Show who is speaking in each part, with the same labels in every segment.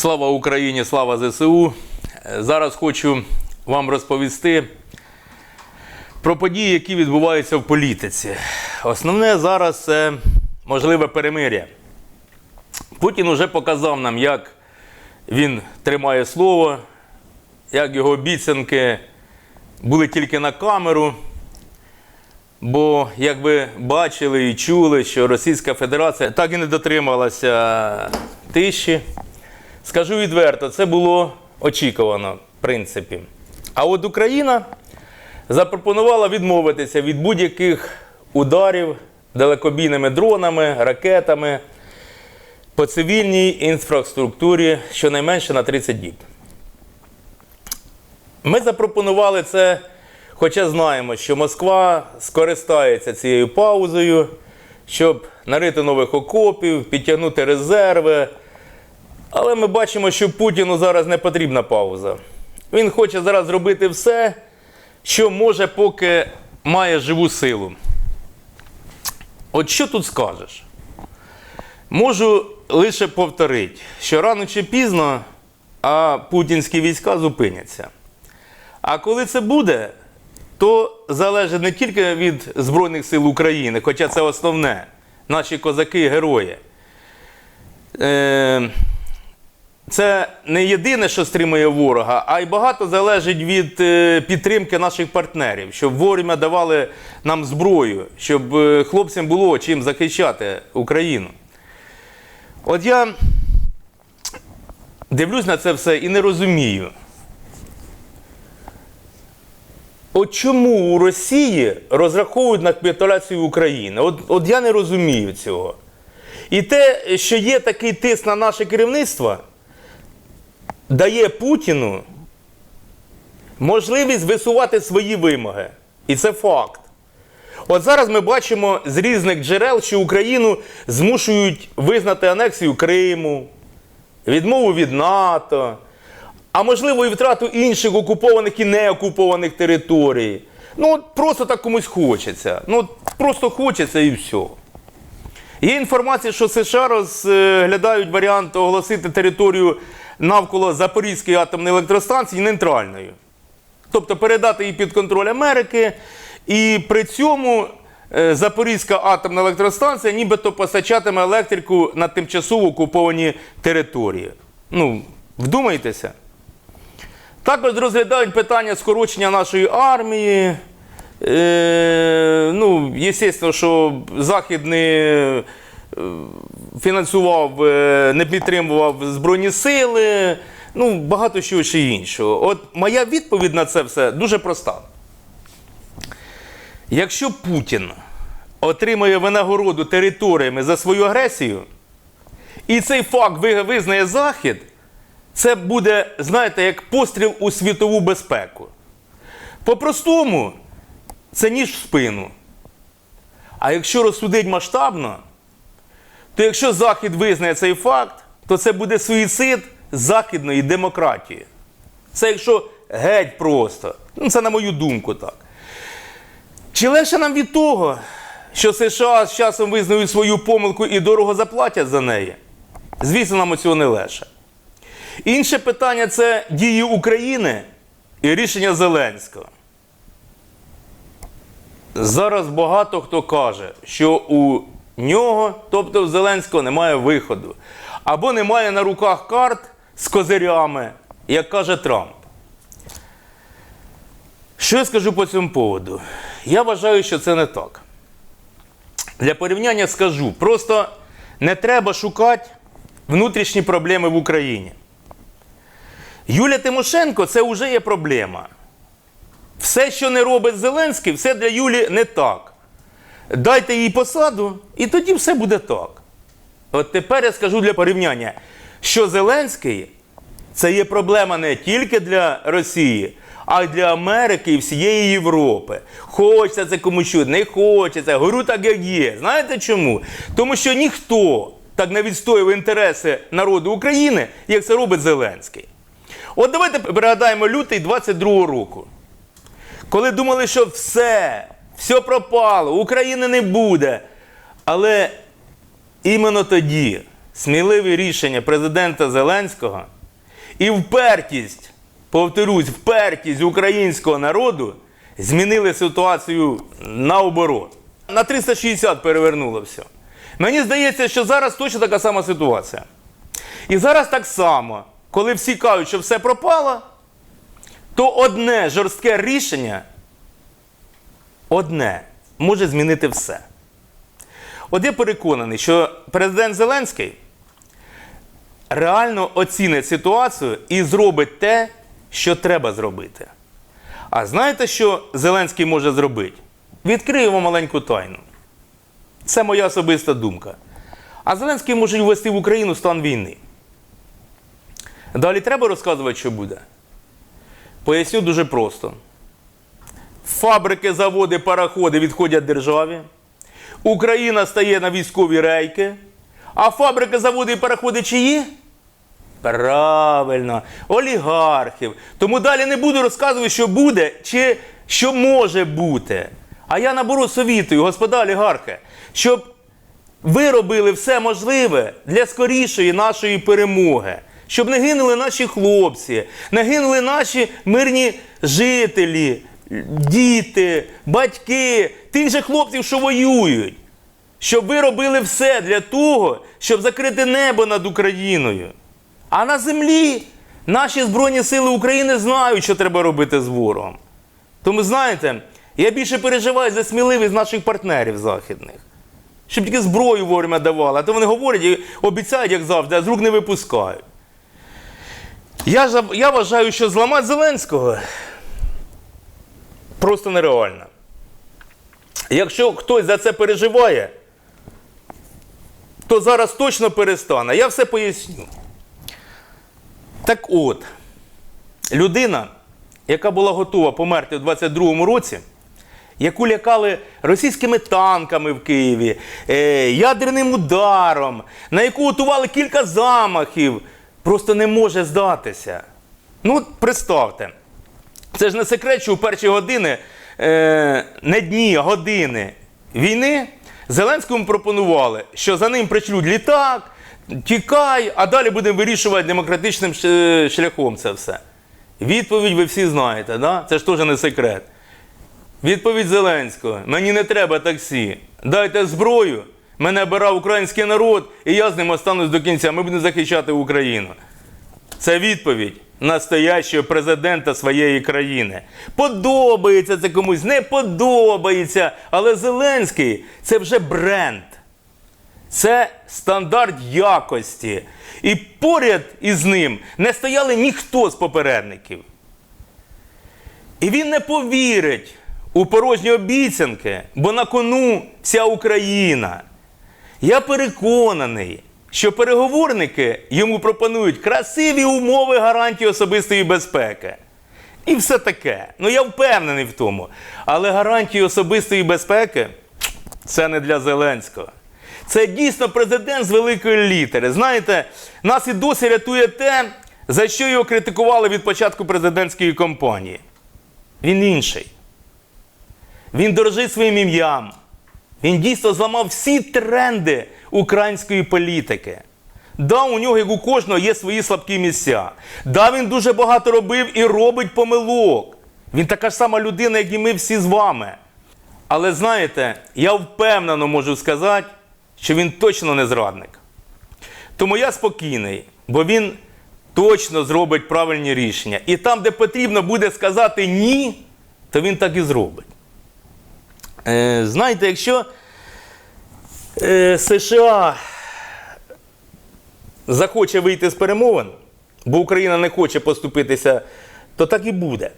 Speaker 1: Слава Україні, слава ЗСУ. Е, Зараз хочу вам розповісти про події, які відбуваються в політиці. Основне зараз це можливе перемир'я. Путін уже показав нам, як він тримає слово, як його обіцянки були тільки на камеру. Бо, як ви бачили і чули, що Російська Федерація так і не дотрималася тиші. Скажу відверто, це було очікувано, в принципі. А от Україна запропонувала відмовитися від будь-яких ударів далекобійними дронами, ракетами по цивільній інфраструктурі щонайменше на 30 діб. Ми запропонували це, хоча знаємо, що Москва скористається цією паузою, щоб нарити нових окопів, підтягнути резерви. Але ми бачимо, що Путіну зараз не потрібна пауза. Він хоче зараз зробити все, що може, поки має живу силу. От що тут скажеш? Можу лише повторити, що рано чи пізно а путінські війська зупиняться. А коли це буде, то залежить не тільки від Збройних сил України, хоча це основне, наші козаки герої. Е, це не єдине, що стримує ворога, а й багато залежить від е, підтримки наших партнерів, щоб вовремя давали нам зброю, щоб е, хлопцям було чим захищати Україну. От я дивлюсь на це все і не розумію. От чому у Росії розраховують на капітуляцію України? От, от я не розумію цього. І те, що є такий тиск на наше керівництво, дає Путіну можливість висувати свої вимоги. І це факт. От зараз ми бачимо з різних джерел, що Україну змушують визнати анексію Криму, відмову від НАТО, а можливо і втрату інших окупованих і неокупованих територій. Ну, от просто так комусь хочеться. Ну, от просто хочеться і все. Є інформація, що США розглядають варіант оголосити територію навколо Запорізької атомної електростанції нейтральною. Тобто передати її під контроль Америки, і при цьому е, Запорізька атомна електростанція нібито постачатиме електрику на тимчасово окуповані території. Ну, вдумайтеся. Також розглядають питання скорочення нашої армії. Е, ну, звісно, що Захід не е, фінансував, е, не підтримував Збройні сили, ну, багато чого ще іншого. От моя відповідь на це все дуже проста. Якщо Путін отримує винагороду територіями за свою агресію, і цей факт визнає Захід, це буде, знаєте, як постріл у світову безпеку. По-простому, це ніж в спину. А якщо розсудить масштабно, то якщо Захід визнає цей факт, то це буде суїцид західної демократії. Це якщо геть просто. Ну, це на мою думку так. Чи легше нам від того, що США з часом визнають свою помилку і дорого заплатять за неї? Звісно, нам цього не легше. Інше питання це дії України і рішення Зеленського. Зараз багато хто каже, що у нього, тобто в Зеленського, немає виходу. Або немає на руках карт з козирями, як каже Трамп. Що я скажу по цьому поводу? Я вважаю, що це не так. Для порівняння скажу: просто не треба шукати внутрішні проблеми в Україні. Юлія Тимошенко це вже є проблема. Все, що не робить Зеленський, все для Юлі не так. Дайте їй посаду, і тоді все буде так. От тепер я скажу для порівняння, що Зеленський це є проблема не тільки для Росії, а й для Америки і всієї Європи. Хочеться це комусь чути, не хочеться. Говорю так, як є. Знаєте чому? Тому що ніхто так не відстоює інтереси народу України, як це робить Зеленський. От давайте пригадаємо лютий 22-го року. Коли думали, що все, все пропало, України не буде. Але іменно тоді сміливі рішення президента Зеленського і впертість, повторюсь, впертість українського народу змінили ситуацію наоборот. На 360 перевернуло все. Мені здається, що зараз точно така сама ситуація. І зараз так само, коли всі кажуть, що все пропало, то одне жорстке рішення, одне може змінити все. От я переконаний, що президент Зеленський реально оцінить ситуацію і зробить те, що треба зробити. А знаєте, що Зеленський може зробити? Відкрию вам маленьку тайну. Це моя особиста думка. А Зеленський може ввести в Україну стан війни. Далі треба розказувати, що буде? Поясню дуже просто. Фабрики, заводи, пароходи відходять державі. Україна стає на військові рейки. А фабрики, заводи і пароходи чиї? Правильно, олігархів. Тому далі не буду розказувати, що буде чи що може бути. А я наоборот совітую, господа олігархи, щоб ви робили все можливе для скорішої нашої перемоги. Щоб не гинули наші хлопці, не гинули наші мирні жителі, діти, батьки, тих же хлопців, що воюють. Щоб ви робили все для того, щоб закрити небо над Україною. А на землі наші Збройні Сили України знають, що треба робити з ворогом. Тому знаєте, я більше переживаю за сміливість наших партнерів західних. Щоб тільки зброю вовремя давали, а то вони говорять і обіцяють, як завжди, а з рук не випускають. Я, я вважаю, що зламати Зеленського просто нереально. Якщо хтось за це переживає, то зараз точно перестане. Я все поясню. Так от, людина, яка була готова померти в 22-му році, яку лякали російськими танками в Києві, е, ядерним ударом, на яку готували кілька замахів, просто не може здатися. Ну, представте, це ж не секрет, що у перші години, е, не дні, а години війни Зеленському пропонували, що за ним пришлють літак, тікай, а далі будемо вирішувати демократичним шляхом це все. Відповідь ви всі знаєте, да? це ж теж не секрет. Відповідь Зеленського: мені не треба таксі. Дайте зброю, мене обирав український народ, і я з ним останусь до кінця. Ми будемо захищати Україну. Це відповідь настоящого президента своєї країни. Подобається це комусь, не подобається. Але Зеленський це вже бренд. Це стандарт якості. І поряд із ним не стояли ніхто з попередників. І він не повірить у порожні обіцянки, бо на кону вся Україна. Я переконаний, що переговорники йому пропонують красиві умови гарантії особистої безпеки. І все таке. Ну я впевнений в тому. Але гарантії особистої безпеки це не для Зеленського. Це дійсно президент з великої літери. Знаєте, нас і досі рятує те, за що його критикували від початку президентської кампанії. Він інший. Він дорожить своїм ім'ям. Він дійсно зламав всі тренди української політики. Да, у нього, як у кожного, є свої слабкі місця. Да, він дуже багато робив і робить помилок. Він така ж сама людина, як і ми всі з вами. Але знаєте, я впевнено можу сказати, що він точно не зрадник. Тому я спокійний, бо він точно зробить правильні рішення. І там, де потрібно буде сказати ні, то він так і зробить. Е, знаєте, якщо США захоче вийти з перемовин, бо Україна не хоче поступитися, то так і буде.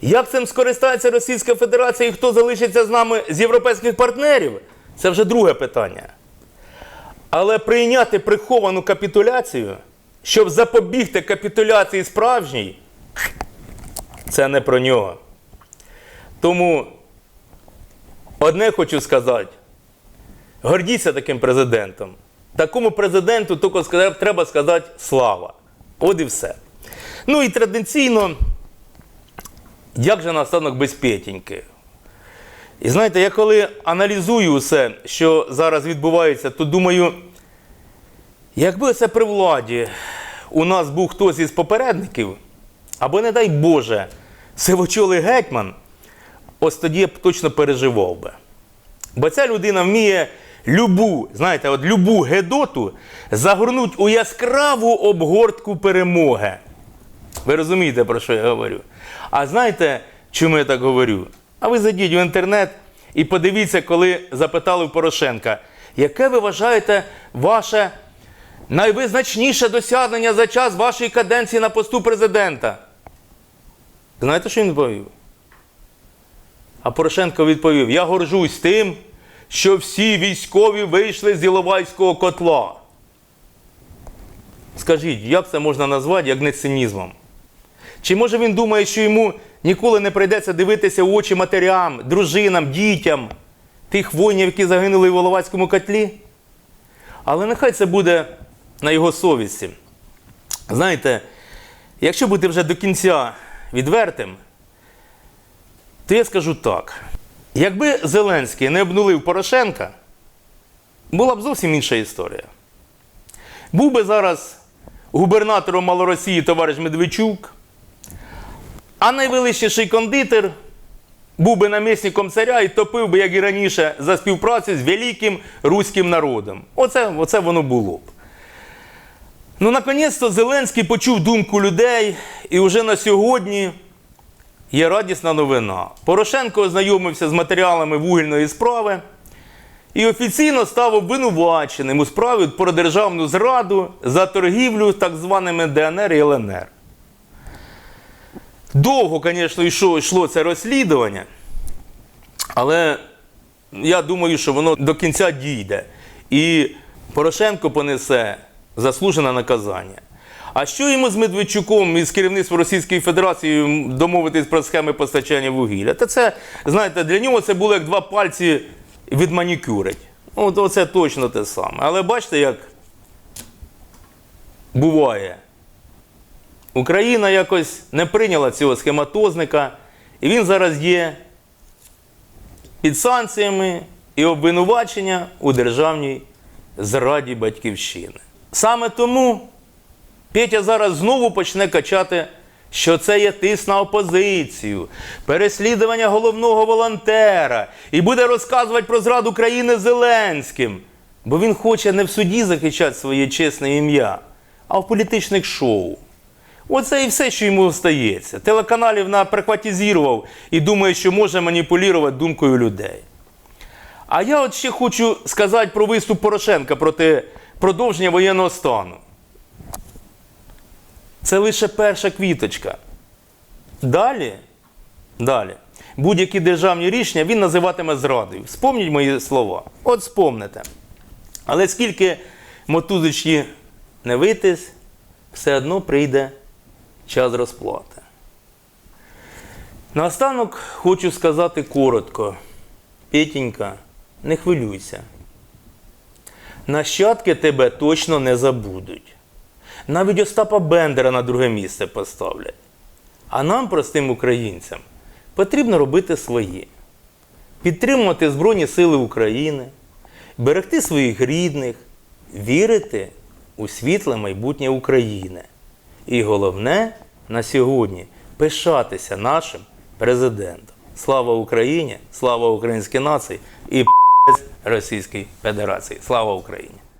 Speaker 1: Як цим скористається Російська Федерація і хто залишиться з нами з європейських партнерів, це вже друге питання. Але прийняти приховану капітуляцію, щоб запобігти капітуляції справжній, це не про нього. Тому одне хочу сказати: гордіться таким президентом. Такому президенту тільки треба сказати слава. От і все. Ну і традиційно, як же настанок без Петіньки? І знаєте, я коли аналізую все, що зараз відбувається, то думаю, Якби це при владі у нас був хтось із попередників, або, не дай Боже, сивочолий гетьман, ось тоді я б точно переживав би. Бо ця людина вміє любу, знаєте, от любу гедоту загорнуть у яскраву обгортку перемоги. Ви розумієте, про що я говорю? А знаєте, чому я так говорю? А ви зайдіть в інтернет і подивіться, коли запитали Порошенка, яке ви вважаєте ваше найвизначніше досягнення за час вашої каденції на посту президента? Знаєте, що він відповів? А Порошенко відповів: Я горжусь тим, що всі військові вийшли з Іловайського котла. Скажіть, як це можна назвати, як не цинізмом? Чи може він думає, що йому ніколи не прийдеться дивитися в очі матерям, дружинам, дітям тих воїнів, які загинули в Іловайському котлі? Але нехай це буде на його совісті. Знаєте, якщо бути вже до кінця відвертим, то я скажу так: якби Зеленський не обнулив Порошенка, була б зовсім інша історія. Був би зараз губернатором Малоросії товариш Медведчук, а найвеличніший кондитер був би намісником царя і топив би, як і раніше, за співпрацю з великим руським народом. Оце, оце воно було б. Ну, наконець-то Зеленський почув думку людей, і вже на сьогодні є радісна новина. Порошенко ознайомився з матеріалами вугільної справи і офіційно став обвинуваченим у справі про державну зраду за торгівлю так званими ДНР і ЛНР. Довго, звісно, йшло, йшло це розслідування, але я думаю, що воно до кінця дійде. І Порошенко понесе заслужене наказання. А що йому з Медведчуком і з керівництвом Російської Федерації домовитись про схеми постачання вугілля? Та це, знаєте, для нього це було як два пальці відманікюрить. От оце точно те саме. Але бачите, як буває. Україна якось не прийняла цього схематозника, і він зараз є під санкціями і обвинувачення у державній зраді батьківщини. Саме тому Петя зараз знову почне качати, що це є тиск на опозицію, переслідування головного волонтера і буде розказувати про зраду країни Зеленським. Бо він хоче не в суді захищати своє чесне ім'я, а в політичних шоу. Оце і все, що йому стається. Телеканалів наприхватизував і думає, що може маніпулювати думкою людей. А я от ще хочу сказати про виступ Порошенка проти продовження воєнного стану. Це лише перша квіточка. Далі, далі, будь-які державні рішення він називатиме зрадою. Вспомніть мої слова. От спомните. Але скільки мотузочки не витись, все одно прийде час розплати. Наостанок хочу сказати коротко. Петінька, не хвилюйся. Нащадки тебе точно не забудуть. Навіть Остапа Бендера на друге місце поставлять. А нам, простим українцям, потрібно робити своє. Підтримувати Збройні Сили України, берегти своїх рідних, вірити у світле майбутнє України. І головне на сьогодні пишатися нашим президентом. Слава Україні! Слава українській нації і Російській Федерації! Слава Україні!